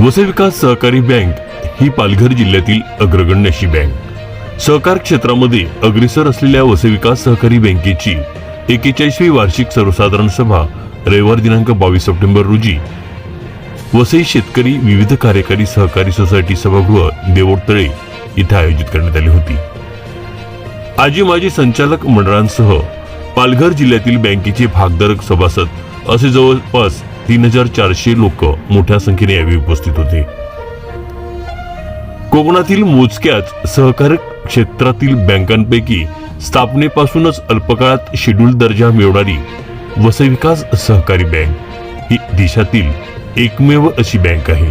वसई विकास सहकारी बँक ही पालघर जिल्ह्यातील अग्रगण्य अशी बँक. सहकार क्षेत्रामध्ये अग्रेसर असलेल्या वसई विकास सहकारी बँकेची एकेचाळीसवी वार्षिक सर्वसाधारण सभा रविवार दिनांक बावीस सप्टेंबर रोजी वसई शेतकरी विविध कार्यकारी सहकारी सोसायटी सभागृह देवोडतळे इथे आयोजित करण्यात आली होती. आजी माजी संचालक मंडळांसह पालघर जिल्ह्यातील बँकेचे भागधारक सभासद असे जवळपास तीन हजार चारशे लोक मोठ्या संख्येने यावेळी उपस्थित होते. कोकणातील मोजक्याच सहकार क्षेत्रातील बँकांपैकी स्थापनेपासूनच अल्पकाळात शेड्यूल दर्जा मिळवणारी वसई विकास सहकारी बँक ही देशातील एकमेव अशी बँक आहे.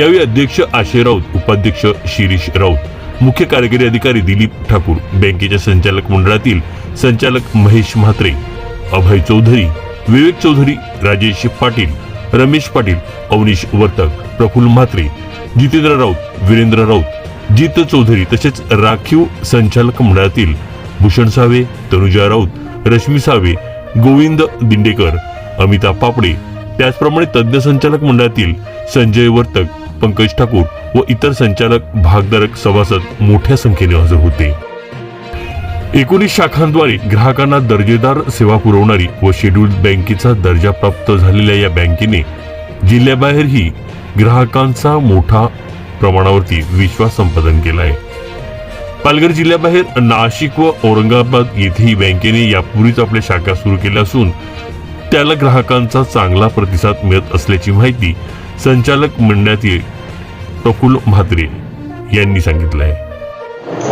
यावेळी अध्यक्ष आशय राऊत उपाध्यक्ष शिरीष राऊत मुख्य कार्यकारी अधिकारी दिलीप ठाकूर बँकेच्या संचालक मंडळातील संचालक महेश म्हात्रे अभय चौधरी विवेक चौधरी राजेश पाटील रमेश पाटील अवनीश वर्तक प्रफुल्ल म्हात्रे जितेंद्र राऊत वीरेंद्र राऊत जित चौधरी तसेच राखीव संचालक मंडळातील भूषण सावे तनुजा राऊत रश्मी सावे गोविंद दिंडेकर अमिता पापडे त्याचप्रमाणे तज्ज्ञ संचालक मंडळातील संजय वर्तक पंकज ठाकूर व इतर संचालक भागधारक सभासद मोठ्या संख्येने हजर होते. एकोणीस शाखांद्वारे ग्राहकांना दर्जेदार सेवा पुरवणारी व शेड्यूल बँकेचा दर्जा प्राप्त झालेल्या या बँकेने जिल्ह्याबाहेरही ग्राहकांचा मोठा प्रमाणावरती विश्वास संपादन केला आहे. पालघर जिल्ह्याबाहेर नाशिक व औरंगाबाद येथेही बँकेने यापूर्वीच आपल्या शाखा सुरू केल्या असून त्याला ग्राहकांचा चांगला प्रतिसाद मिळत असल्याची माहिती संचालक मंडळातील प्रफुल्ल म्हात्रे यांनी सांगितलं आहे.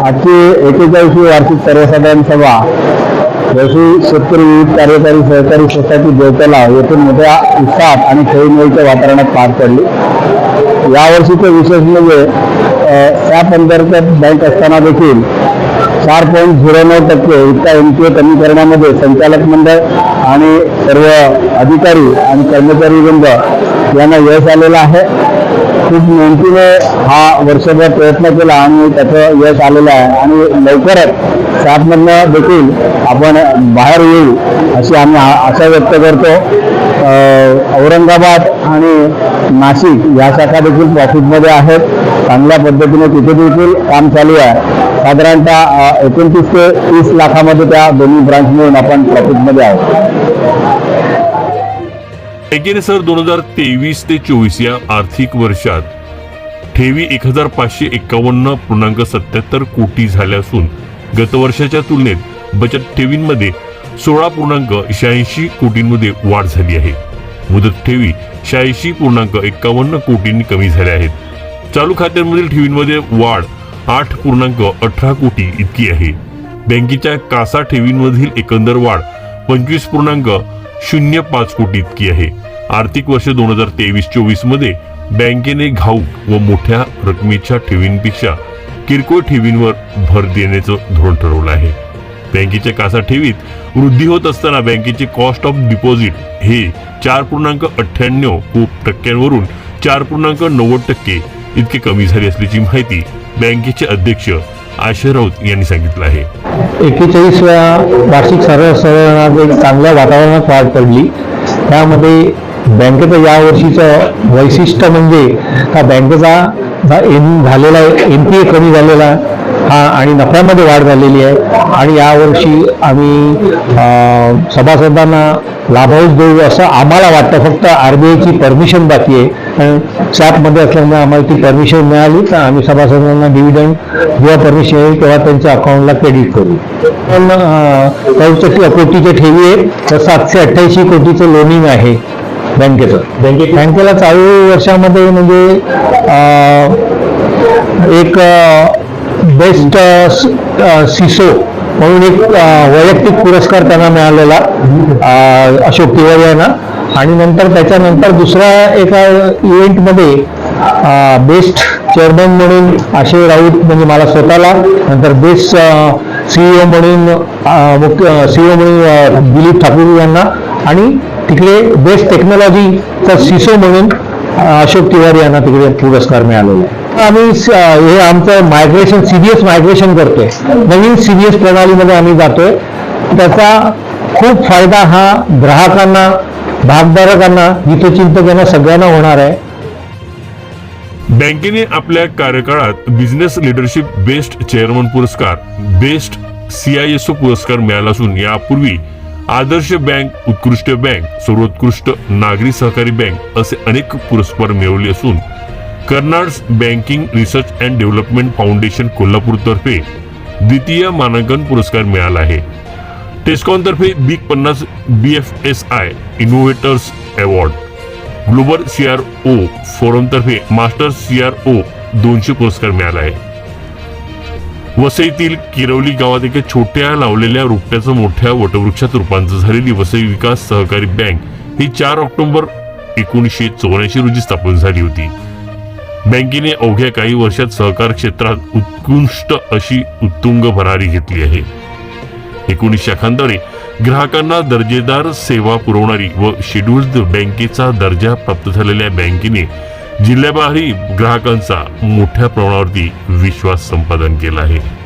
आजची एकेचाळीसवी वार्षिक सर्वसाधारण सभा जशी शेतकरी विविध कार्यकारी सहकारी सोसायटी देवतला येथून मोठ्या उत्साहात आणि खेळीमेळीच्या वातावरणात पार पडली. यावर्षीचं विशेष म्हणजे सॅप अंतर्गत बँक असताना देखील चार पॉईंट झिरो नऊ टक्के इतका एम पी ए कमी करण्यामध्ये संचालक मंडळ आणि सर्व अधिकारी आणि कर्मचारी वृंद यांना यश आलेलं आहे. खूप मेहनतीने हा वर्षभर प्रयत्न केला आणि त्याचं यश आलेलं आहे. आणि लवकरच सातमधनं देखील आपण बाहेर येऊ अशी आम्ही आशा व्यक्त करतो. औरंगाबाद आणि नाशिक या शाखा देखील प्रॉफिटमध्ये आहेत. चांगल्या पद्धतीने तिथे देखील काम चालू आहे. साधारणतः एकोणतीस ते तीस लाखामध्ये त्या दोन्ही ब्रांच मिळून आपण प्रॉफिटमध्ये आहोत. बँकेने सर दोन हजार तेवीस ते चोवीस या आर्थिक वर्षात ठेवी एक हजार पाचशे एकावन्न पूर्णांक सत्याहत्तर कोटी झाल्या असून गत वर्षाच्या तुलनेत बचत ठेवींमध्ये सोळा पूर्णांक शहाऐंशी कोटींमध्ये वाढ झाली आहे. मुदत ठेवी शहाऐंशी पूर्णांक एकावन्न कोटींनी कमी झाल्या आहेत. चालू खात्यांमधील ठेवींमध्ये वाढ आठ पूर्णांक अठरा कोटी इतकी आहे. बँकेच्या कासा ठेवींमधील एकंदर वाढ पंचवीस पूर्णांक शून्य पाच कोटी इतकी आहे. आर्थिक वर्ष दोन हजार तेवीस चोवीसमध्ये बँकेने घाऊक व मोठ्या रकमेच्या ठेवींपेक्षा किरकोळ ठेवींवर भर देण्याचं धोरण ठरवलं आहे. बँकेच्या कासा ठेवीत वृद्धी होत असताना बँकेचे कॉस्ट ऑफ डिपॉझिट हे चार पूर्णांक अठ्ठ्याण्णव टक्क्यांवरून चार पूर्णांक नव्वद टक्के इतके कमी झाले असल्याची माहिती बँकेचे अध्यक्ष आशय राऊत यांनी सांगितलं आहे. एकेचाळीसव्या वार्षिक सर्वसाधारणात एक चांगल्या वातावरणात वाढ पडली. त्यामध्ये बँकेचं यावर्षीचं वैशिष्ट्य म्हणजे का बँकेचा एन झालेला एन पी ए कमी झालेला हा आणि नफ्यामध्ये वाढ झालेली आहे. आणि यावर्षी आम्ही सभासदांना लाभांश देऊ असं आम्हाला वाटतं. फक्त आर बी आयची परमिशन बाकी आहे. कारण सॅपमध्ये असल्यामुळे आम्हाला ती परमिशन मिळाली. तर आम्ही सभासदांना डिव्हिडंड जेव्हा परमिशन येईल तेव्हा त्यांच्या अकाउंटला क्रेडिट करू. पण चौसष्ट कोटीच्या ठेवी आहे तर सातशे अठ्ठ्याऐंशी कोटीचं लोनिंग आहे बँकेचं. बँके बँकेला चालू वर्षामध्ये म्हणजे एक बेस्ट सिसो म्हणून एक वैयक्तिक पुरस्कार त्यांना मिळालेला अशोक तिवारी यांना. आणि नंतर त्याच्यानंतर दुसऱ्या एका इव्हेंटमध्ये बेस्ट चेअरमन म्हणून आशय राऊत म्हणजे मला स्वतःला नंतर बेस्ट सीईओ म्हणून मुख्य सीईओ म्हणून दिलीप ठाकूर यांना. आणि तिकडे बेस्ट टेक्नॉलॉजीचा सिसो म्हणून अशोक तिवारी यांना तिकडे पुरस्कार मिळालेला आहे. आम्ही हे आमचं मायग्रेशन सीबीएस मायग्रेशन करतोय. नवीन सीबीएस प्रणालीमध्ये आम्ही जातोय. त्याचा खूप फायदा हा ग्राहकांना भागधारकांना हितचिंतकांना सगळ्यांना होणार आहे. बँकेने आपल्या कार्यकाळात बिझनेस लिडरशिप बेस्ट चेअरमन पुरस्कार बेस्ट सीआयएसओ पुरस्कार मिळाला असून यापूर्वी आदर्श बँक उत्कृष्ट बँक सर्वोत्कृष्ट नागरी सहकारी बँक असे अनेक पुरस्कार मिळवले असून कर्नाड्स banking research and development foundation कोल्हापूरतर्फे द्वितीय मानांकन पुरस्कार मिळाला आहे. टेस्कॉनतर्फे बिग पन्नास B F S I innovators award. Global C R O फोरमतर्फे master C R O दोनशे पुरस्कार मिळाला आहे. वसईतील किरवली गावात एका छोट्या लावलेल्या रोपट्याचं मोठ्या वटवृक्षात रूपांतर झालेली वसई विकास सहकारी बँक ही चार ऑक्टोबर एकोणीसशे चौऱ्याऐंशी रोजी स्थापन झाली होती. बँकेने अवघ्या काही वर्षात सहकार क्षेत्रात उत्कृष्ट अशी उत्तुंग भरारी घेतली आहे. एकोणीस शाखांद्वारे ग्राहकांना दर्जेदार सेवा पुरवणारी व शेड्युल्ड बँकेचा दर्जा प्राप्त झालेल्या बँकेने जिल्ह्याबाहेरही ग्राहकांचा मोठ्या प्रमाणावरती विश्वास संपादन केला आहे.